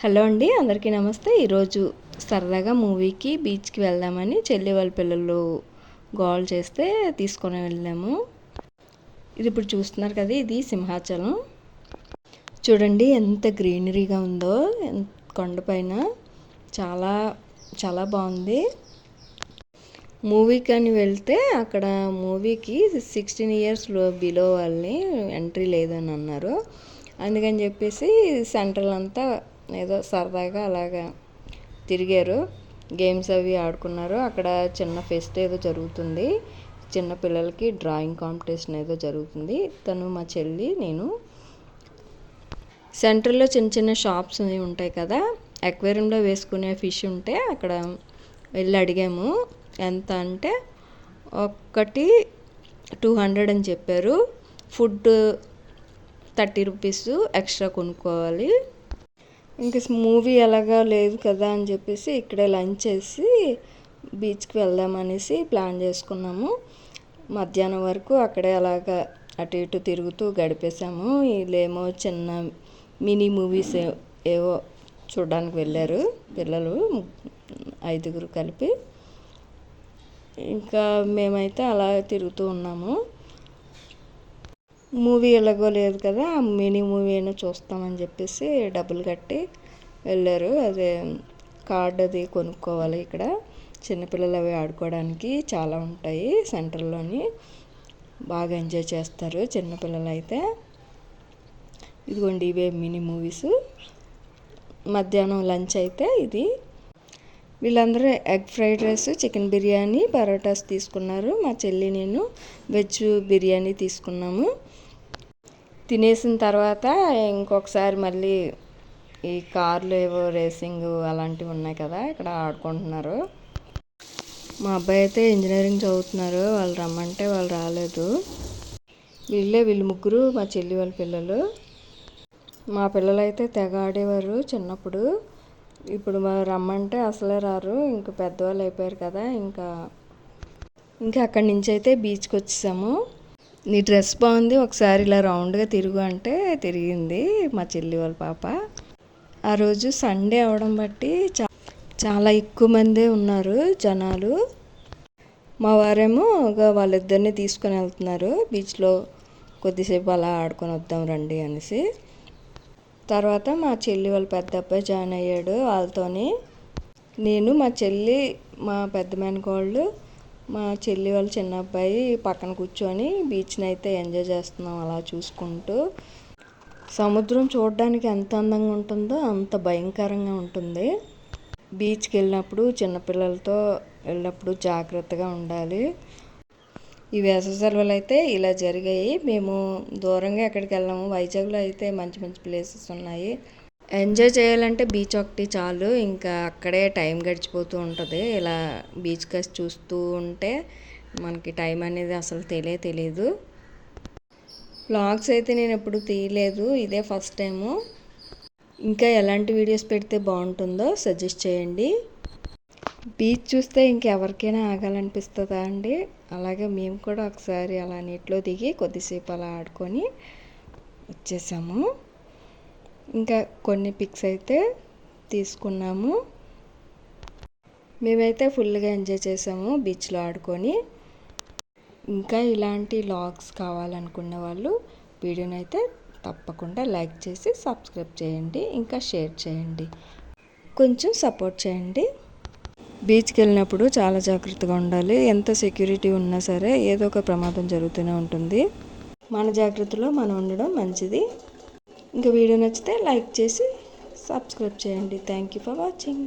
Hello అండి అందరికీ నమస్తే. ఈరోజు సరదాగా మూవీకి బీచ్కి వెళ్దామని చెల్లి వాళ్ళ పిల్లలు గోల్ చేస్తే తీసుకొని వెళ్ళాము. ఇది ఇప్పుడు చూస్తున్నారు కదా ఇది సింహాచలం. చూడండి ఎంత గ్రీనరీగా ఉందో కొండపైన చాలా చాలా బాగుంది. మూవీకి అని వెళ్తే అక్కడ మూవీకి సిక్స్టీన్ ఇయర్స్లో బిలో వాళ్ళని ఎంట్రీ లేదని అన్నారు. అందుకని చెప్పేసి సెంట్రల్ అంతా ఏదో సరదాగా అలాగా తిరిగారు. గేమ్స్ అవి ఆడుకున్నారు. అక్కడ చిన్న ఫెస్ట్ ఏదో జరుగుతుంది. చిన్న పిల్లలకి డ్రాయింగ్ కాంపిటీషన్ ఏదో జరుగుతుంది. తను మా చెల్లి నేను. సెంటర్లో చిన్న చిన్న షాప్స్ ఉంటాయి కదా అక్వేరియంలో వేసుకునే ఫిష్ ఉంటే అక్కడ వెళ్ళి అడిగాము. ఎంత అంటే ఒక్కటి టూ హండ్రెడ్ అని చెప్పారు. ఫుడ్ థర్టీ రూపీస్ ఎక్స్ట్రా కొనుక్కోవాలి. ఇంకా మూవీ ఎలాగా లేదు కదా అని చెప్పేసి ఇక్కడే లంచ్ చేసి బీచ్కి వెళ్దామనేసి ప్లాన్ చేసుకున్నాము. మధ్యాహ్నం వరకు అక్కడే అలాగా అటు ఇటు తిరుగుతూ గడిపేశాము. వీళ్ళేమో చిన్న మినీ మూవీస్ ఏవో చూడడానికి వెళ్ళారు పిల్లలు ఐదుగురు కలిపి. ఇంకా మేమైతే అలా తిరుగుతూ ఉన్నాము. మూవీ ఎలాగో లేదు కదా మినీ మూవీ అయినా చూస్తామని చెప్పేసి డబ్బులు కట్టి వెళ్ళారు. అదే కార్డ్ అది కొనుక్కోవాలి ఇక్కడ. చిన్నపిల్లలు అవి ఆడుకోవడానికి చాలా ఉంటాయి సెంటర్లోని. బాగా ఎంజాయ్ చేస్తారు చిన్నపిల్లలు అయితే. ఇదిగోండి ఇవే మినీ మూవీస్. మధ్యాహ్నం లంచ్ అయితే ఇది. వీళ్ళందరూ egg fried rice chicken biryani parottas తీసుకున్నారు. మా చెల్లి నేను వెజ్ బిర్యానీ తీసుకున్నాము. తినేసిన తర్వాత ఇంకొకసారి మళ్ళీ ఈ కార్లు ఏవో రేసింగ్ అలాంటివి ఉన్నాయి కదా ఇక్కడ ఆడుకుంటున్నారు. మా అబ్బాయి అయితే ఇంజనీరింగ్ చదువుతున్నారు. వాళ్ళు రమ్మంటే వాళ్ళు రాలేదు. వీళ్ళే వీళ్ళు ముగ్గురు మా చెల్లి వాళ్ళ పిల్లలు. మా పిల్లలు అయితే తెగ ఆడేవారు చిన్నప్పుడు. ఇప్పుడు రమ్మంటే అసలే రారు. ఇంకా పెద్దవాళ్ళు అయిపోయారు కదా ఇంకా ఇంకా అక్కడి నుంచి అయితే బీచ్కి వచ్చేసాము. నీ డ్రెస్ బాగుంది ఒకసారి ఇలా రౌండ్గా తిరుగు అంటే తిరిగింది మా చెల్లి వాళ్ళ పాప. ఆ రోజు సండే అవడం బట్టి చాలా ఎక్కువ మందే ఉన్నారు జనాలు. మా వారేమో వాళ్ళిద్దరిని తీసుకొని వెళ్తున్నారు బీచ్లో కొద్దిసేపు అలా ఆడుకొని వద్దాం రండి అనేసి. తర్వాత మా చెల్లి వాళ్ళ పెద్ద అబ్బాయి జాయిన్ అయ్యాడు వాళ్ళతోని. నేను మా చెల్లి మా పెద్ద మేనకోళ్ళు మా చెల్లి వాళ్ళ చిన్న అబ్బాయి పక్కన కూర్చొని బీచ్ని అయితే ఎంజాయ్ చేస్తున్నాం అలా చూసుకుంటూ. సముద్రం చూడడానికి ఎంత అందంగా ఉంటుందో అంత భయంకరంగా ఉంటుంది. బీచ్కి వెళ్ళినప్పుడు చిన్నపిల్లలతో వెళ్ళినప్పుడు జాగ్రత్తగా ఉండాలి. ఈ వేసవి సెలవులు అయితే ఇలా జరిగాయి. మేము దూరంగా ఎక్కడికి వెళ్ళాము. వైజాగ్లో అయితే మంచి మంచి ప్లేసెస్ ఉన్నాయి. ఎంజాయ్ చేయాలంటే బీచ్ ఒకటి చాలు. ఇంకా అక్కడే టైం గడిచిపోతూ ఉంటుంది. ఇలా బీచ్ కసి చూస్తూ ఉంటే మనకి టైం అనేది అసలు తెలియ తెలియదు బ్లాగ్స్ అయితే నేను ఎప్పుడు తీయలేదు. ఇదే ఫస్ట్ టైము. ఇంకా ఎలాంటి వీడియోస్ పెడితే బాగుంటుందో సజెస్ట్ చేయండి. బీచ్ చూస్తే ఇంకెవరికైనా ఆగాలనిపిస్తుందా అండి? అలాగే మేము కూడా ఒకసారి అలా నీటిలో దిగి కొద్దిసేపు అలా ఆడుకొని వచ్చేసాము. ఇంకా కొన్ని పిక్స్ అయితే తీసుకున్నాము. మేమైతే ఫుల్గా ఎంజాయ్ చేసాము బీచ్లో ఆడుకొని. ఇంకా ఇలాంటి లాగ్స్ కావాలనుకున్న వాళ్ళు వీడియోని అయితే తప్పకుండా లైక్ చేసి సబ్స్క్రైబ్ చేయండి ఇంకా షేర్ చేయండి. కొంచెం సపోర్ట్ చేయండి. బీచ్కి వెళ్ళినప్పుడు చాలా జాగ్రత్తగా ఉండాలి. ఎంత సెక్యూరిటీ ఉన్నా సరే ఏదో ఒక ప్రమాదం జరుగుతూనే ఉంటుంది. మన జాగ్రత్తలో మనం ఉండడం మంచిది. ఇంకా వీడియో నచ్చితే లైక్ చేసి సబ్స్క్రైబ్ చేయండి. Thank you for watching